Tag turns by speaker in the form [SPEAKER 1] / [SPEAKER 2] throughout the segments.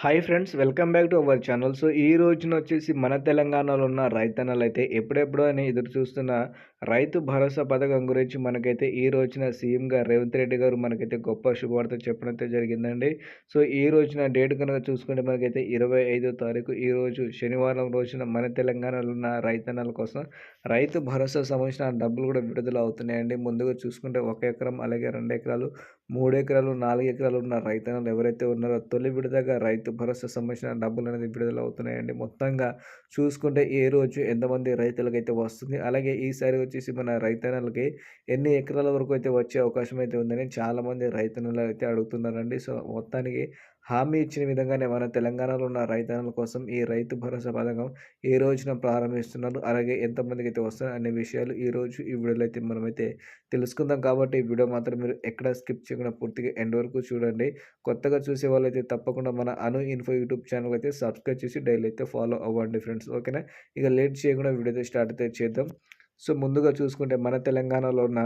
[SPEAKER 1] Hi friends welcome back to our channel so ఈ రోజున వచ్చేసి మన తెలంగాణలో ఉన్న రైతన్నలు అయితే ఎప్పుడెప్పుడు అని ఎదురు చూస్తున్న రైతు భరోసా పథకం గురించి మనకైతే ఈ రోజున సీఎం గారు రేవంత్ రెడ్డి గారు మనకైతే గొప్ప శుభవార్త చెప్పడం అయితే జరిగిందండి. సో ఈ రోజున డేట్ కనుక చూసుకుంటే మనకైతే ఇరవై ఐదో తారీఖు ఈ రోజు శనివారం రోజున మన తెలంగాణలో ఉన్న రైతన్నల కోసం రైతు భరోసా సంబంధించిన డబ్బులు కూడా విడుదల అవుతున్నాయండి. ముందుగా చూసుకుంటే ఒక ఎకరం అలాగే రెండు ఎకరాలు మూడు ఎకరాలు నాలుగు ఎకరాలు ఉన్న రైతన్నలు ఎవరైతే ఉన్నారో తొలి విడతగా రైతు భరోసా సంబంధించిన డబ్బులు అనేది విడుదల అవుతున్నాయండి మొత్తంగా చూసుకుంటే ఏ రోజు ఎంతమంది రైతులకైతే వస్తుంది. అలాగే ఈసారి వచ్చేసి మన రైతన్నలకి ఎన్ని ఎకరాల వరకు అయితే వచ్చే అవకాశం అయితే ఉందని చాలామంది రైతన్నలు అయితే అడుగుతున్నారండి. సో మొత్తానికి హామీ ఇచ్చిన విధంగానే మన తెలంగాణలో ఉన్న రైతన్నల కోసం ఈ రైతు భరోసా పథకం ఏ రోజున ప్రారంభిస్తున్నారు? అలాగే ఎంతమందికి అయితే వస్తున్నారు? అనే విషయాలు ఈ రోజు ఈ వీడియోలో అయితే మనమైతే తెలుసుకుందాం. కాబట్టి ఈ వీడియో మాత్రం మీరు ఎక్కడ స్కిప్ చేయకుండా పూర్తిగా ఎండ్ వరకు చూడండి. కొత్తగా చూసే వాళ్ళైతే తప్పకుండా మన అను ఇన్ఫో యూట్యూబ్ ఛానల్ అయితే సబ్స్క్రైబ్ చేసి డైలీ అయితే ఫాలో అవ్వండి ఫ్రెండ్స్. ఓకేనా? ఇక లేట్ చేయకుండా వీడియో అయితే స్టార్ట్ అయితే చేద్దాం. సో ముందుగా చూసుకుంటే మన తెలంగాణలో ఉన్న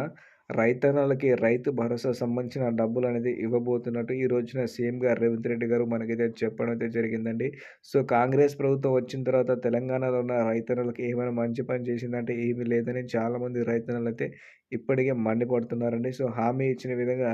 [SPEAKER 1] రైతన్నలకి రైతు భరోసా సంబంధించిన డబ్బులు అనేది ఇవ్వబోతున్నట్టు ఈ రోజున సీఎంగా రేవంత్ రెడ్డి గారు మనకైతే చెప్పడం అయితే జరిగిందండి. సో కాంగ్రెస్ ప్రభుత్వం వచ్చిన తర్వాత తెలంగాణలో ఉన్న రైతన్నలకి ఏమైనా మంచి పని చేసిందంటే ఏమీ లేదని చాలామంది రైతన్నలు అయితే ఇప్పటికే మండిపడుతున్నారండి. సో హామీ ఇచ్చిన విధంగా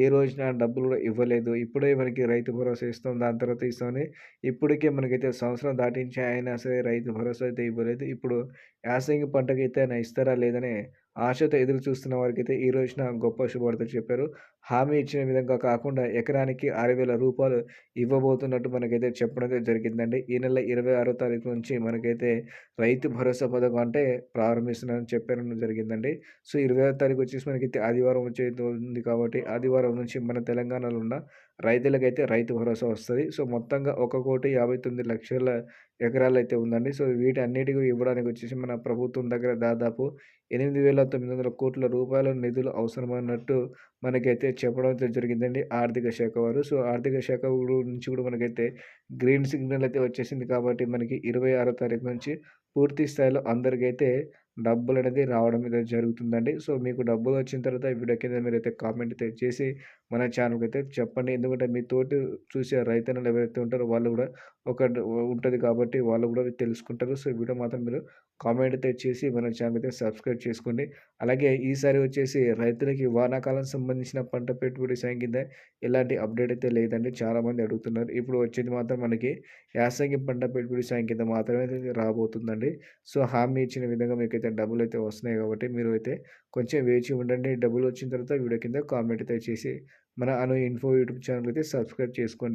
[SPEAKER 1] ఏ రోజున డబ్బులు కూడా ఇవ్వలేదు. ఇప్పుడే మనకి రైతు భరోసా ఇస్తాం దాని తర్వాత ఇస్తామని ఇప్పటికే మనకైతే సంవత్సరం దాటించి అయినా సరే రైతు భరోసా అయితే ఇవ్వలేదు. ఇప్పుడు యాసంగి పంటకైతే అయితే ఆయన ఇస్తారా లేదని ఆశతో ఎదురు చూస్తున్న వారికైతే ఈ రోజున గొప్ప శుభవార్త చెప్పారు. హామీ ఇచ్చిన విధంగా కాకుండా ఎకరానికి ఆరు వేల రూపాయలు ఇవ్వబోతున్నట్టు మనకైతే చెప్పడం అయితే జరిగిందండి. ఈ నెల ఇరవై ఆరో తారీఖు నుంచి మనకైతే రైతు భరోసా పథకం అంటే ప్రారంభిస్తున్నారని చెప్పడం జరిగిందండి. సో ఇరవై ఆరో తారీఖు వచ్చేసి మనకైతే ఆదివారం వచ్చేది కాబట్టి ఆదివారం నుంచి మన తెలంగాణలో ఉన్న రైతులకైతే రైతు భరోసా వస్తుంది. సో మొత్తంగా ఒక కోటి యాభై తొమ్మిది లక్షల ఎకరాలు అయితే ఉందండి. సో వీటి ఇవ్వడానికి వచ్చేసి మన ప్రభుత్వం దగ్గర దాదాపు ఎనిమిది వేల తొమ్మిది వందల కోట్ల రూపాయల నిధులు అవసరమన్నట్టు మనకైతే చెప్పడం అయితే జరిగిందండి ఆర్థిక శాఖ వారు. సో ఆర్థిక శాఖ నుంచి కూడా మనకైతే గ్రీన్ సిగ్నల్ అయితే వచ్చేసింది కాబట్టి మనకి ఇరవై ఆరో తారీఖు నుంచి పూర్తి స్థాయిలో అందరికైతే డబ్బులు అనేది రావడం అయితే జరుగుతుందండి. సో మీకు డబ్బులు వచ్చిన తర్వాత వీడియో కింద మీరైతే కామెంట్ అయితే చేసి మన ఛానల్కి అయితే చెప్పండి. ఎందుకంటే మీ తోటి చూసే రైతన్నలు ఎవరైతే ఉంటారో వాళ్ళు కూడా ఒక ఉంటుంది కాబట్టి వాళ్ళు కూడా తెలుసుకుంటారు. సో వీడియో మాత్రం మీరు కామెంట్ అయితే చేసి మన ఛానల్ అయితే సబ్స్క్రైబ్ చేసుకోండి. అలాగే ఈసారి వచ్చేసి రైతులకి వానాకాలం సంబంధించిన పంట పెట్టుబడి సాయం కింద ఎలాంటి అప్డేట్ అయితే లేదండి. చాలామంది అడుగుతున్నారు. ఇప్పుడు వచ్చేది మాత్రం మనకి యాసంగి పంట పెట్టుబడి సాయం కింద మాత్రమే రాబోతుందండి. సో హామీ ఇచ్చిన విధంగా మీకు అయితే డబ్బులు అయితే వస్తున్నాయి కాబట్టి మీరు అయితే కొంచెం వేచి ఉండండి. డబ్బులు వచ్చిన తర్వాత వీడియో కింద కామెంట్ అయితే చేసి మన అను ఇన్ఫో యూట్యూబ్ ఛానల్ అయితే సబ్స్క్రైబ్ చేసుకోండి.